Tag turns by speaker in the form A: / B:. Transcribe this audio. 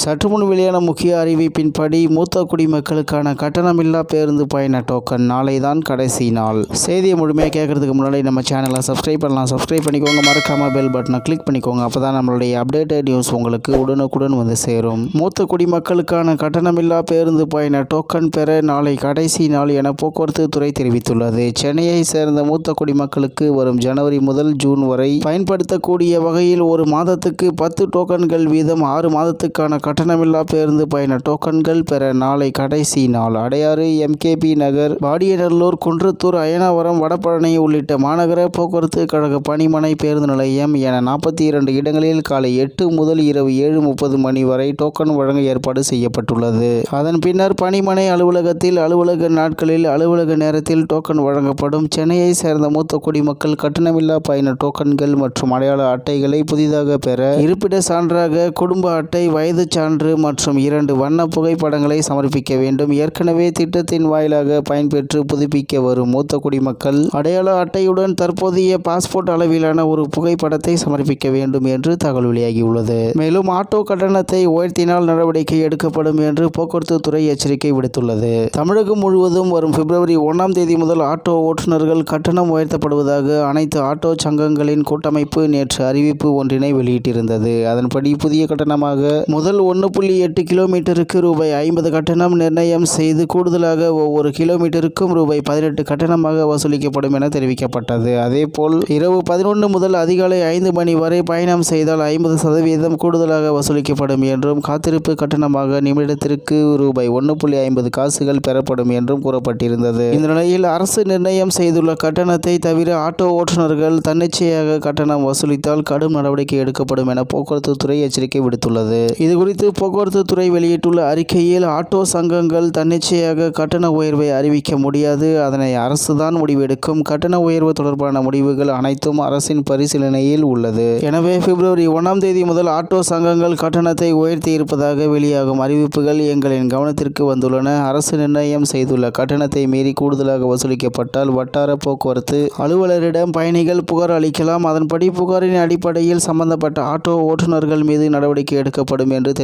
A: சற்று முன் வெளியான முக்கிய அறிவிப்பின்படி மூத்த குடிமக்களுக்கான கட்டணமில்லா பேருந்து பயண டோக்கன் நாளை தான் கடைசி நாள். செய்தியை முழுமையாக கேட்கறதுக்கு முன்னாடி நம்ம சேனலை சப்ஸ்கிரைப் பண்ணலாம். சப்ஸ்கிரைப் பண்ணிக்கோங்க. மறக்காம பெல் பட்டனை கிளிக் பண்ணிக்கோங்க. அப்போ தான் நம்மளுடைய அப்டேட்டட் நியூஸ் உங்களுக்கு உடனுக்குடன் வந்து சேரும். மூத்த குடிமக்களுக்கான கட்டணமில்லா பேருந்து பயண டோக்கன் பெற நாளை கடைசி நாள் என போக்குவரத்து துறை தெரிவித்துள்ளது. சென்னையை சேர்ந்த மூத்த குடிமக்களுக்கு வரும் ஜனவரி முதல் ஜூன் வரை பயன்படுத்தக்கூடிய வகையில் ஒரு மாதத்துக்கு பத்து டோக்கன்கள் வீதம் ஆறு மாதத்துக்கான கட்டணமில்லா பேருந்து பயண டோக்கன்கள் பெற நாளை கடைசி நாள். அடையாறு எம்கேபி நகர் வாடியநல்லூர் குன்றத்தூர் அயனாவரம் வடபழனி உள்ளிட்ட மாநகர போக்குவரத்து கழக பணிமனை பேருந்து நிலையம் என நாற்பத்தி இரண்டு இடங்களில் காலை எட்டு முதல் இரவு ஏழு முப்பது மணி வரை டோக்கன் வழங்க ஏற்பாடு செய்யப்பட்டுள்ளது. அதன் பின்னர் பணிமனை அலுவலகத்தில் அலுவலக நாட்களில் அலுவலக நேரத்தில் டோக்கன் வழங்கப்படும். சென்னையை சேர்ந்த மூத்த குடிமக்கள் கட்டணமில்லா பயண டோக்கன்கள் மற்றும் அடையாள அட்டைகளை புதிதாக பெற இருப்பிட சான்றாக குடும்ப அட்டை வயது சான்று மற்றும் இரண்டு வண்ண புகைப்படங்களை சமர்ப்பிக்க வேண்டும். ஏற்கனவே திட்டத்தின் வாயிலாக பயன்பெற்று புதுப்பிக்க வரும் மூத்த குடிமக்கள் அடையாள அட்டையுடன் தற்போதைய பாஸ்போர்ட் அளவிலான ஒரு புகைப்படத்தை சமர்ப்பிக்க வேண்டும் என்று தகவல் வெளியாகியுள்ளது. மேலும் ஆட்டோ கட்டணத்தை உயர்த்தினால் நடவடிக்கை எடுக்கப்படும் என்று போக்குவரத்து துறை எச்சரிக்கை விடுத்துள்ளது. தமிழகம் முழுவதும் வரும் பிப்ரவரி ஒன்றாம் தேதி முதல் ஆட்டோ ஓட்டுநர்கள் கட்டணம் உயர்த்தப்படுவதாக அனைத்து ஆட்டோ சங்கங்களின் கூட்டமைப்பு நேற்று அறிவிப்பு ஒன்றினை வெளியிட்டிருந்தது. அதன்படி புதிய கட்டணமாக முதல் ஒன்று புள்ளி எட்டு கிலோமீட்டருக்கு ரூபாய் ஐம்பது கட்டணம் நிர்ணயம் செய்து கூடுதலாக ஒவ்வொரு கிலோமீட்டருக்கும் ரூபாய் பதினெட்டு கட்டணமாக வசூலிக்கப்படும் என தெரிவிக்கப்பட்டது. அதேபோல் இரவு பதினொன்று முதல் அதிகாலை ஐந்து மணி வரை பயணம் செய்தால் ஐம்பது சதவீதம் கூடுதலாக வசூலிக்கப்படும் என்றும் காத்திருப்பு கட்டணமாக நிமிடத்திற்கு ரூபாய் ஒன்று புள்ளி ஐம்பது காசுகள் பெறப்படும் என்றும் கூறப்பட்டிருந்தது. இந்த நிலையில் அரசு நிர்ணயம் செய்துள்ள கட்டணத்தை தவிர ஆட்டோ ஓட்டுநர்கள் தன்னிச்சையாக கட்டணம் வசூலித்தால் கடும் நடவடிக்கை எடுக்கப்படும் என போக்குவரத்து துறை எச்சரிக்கை விடுத்துள்ளது. இதுகுறித்து போக்குவரத்து துறை வெளியிட்டுள்ள அறிக்கையில் ஆட்டோ சங்கங்கள் தன்னிச்சையாக கட்டண உயர்வை அறிவிக்க முடியாது. அதனை அரசு தான் முடிவெடுக்கும். கட்டண உயர்வு தொடர்பான முடிவுகள் அனைத்தும் அரசின் பரிசீலனையில் உள்ளது. எனவே பிப்ரவரி ஒன்றாம் தேதி முதல் ஆட்டோ சங்கங்கள் கட்டணத்தை உயர்த்தி இருப்பதாக வெளியாகும் அறிவிப்புகள் எங்களின் கவனத்திற்கு வந்துள்ளன. அரசு நிர்ணயம் செய்துள்ள கட்டணத்தை மீறி கூடுதலாக வசூலிக்கப்பட்டால் வட்டார போக்குவரத்து அலுவலரிடம் பயணிகள் புகார் அளிக்கலாம். அதன்படி புகாரின் அடிப்படையில் சம்பந்தப்பட்ட ஆட்டோ ஓட்டுநர்கள் மீது நடவடிக்கை எடுக்கப்படும் என்று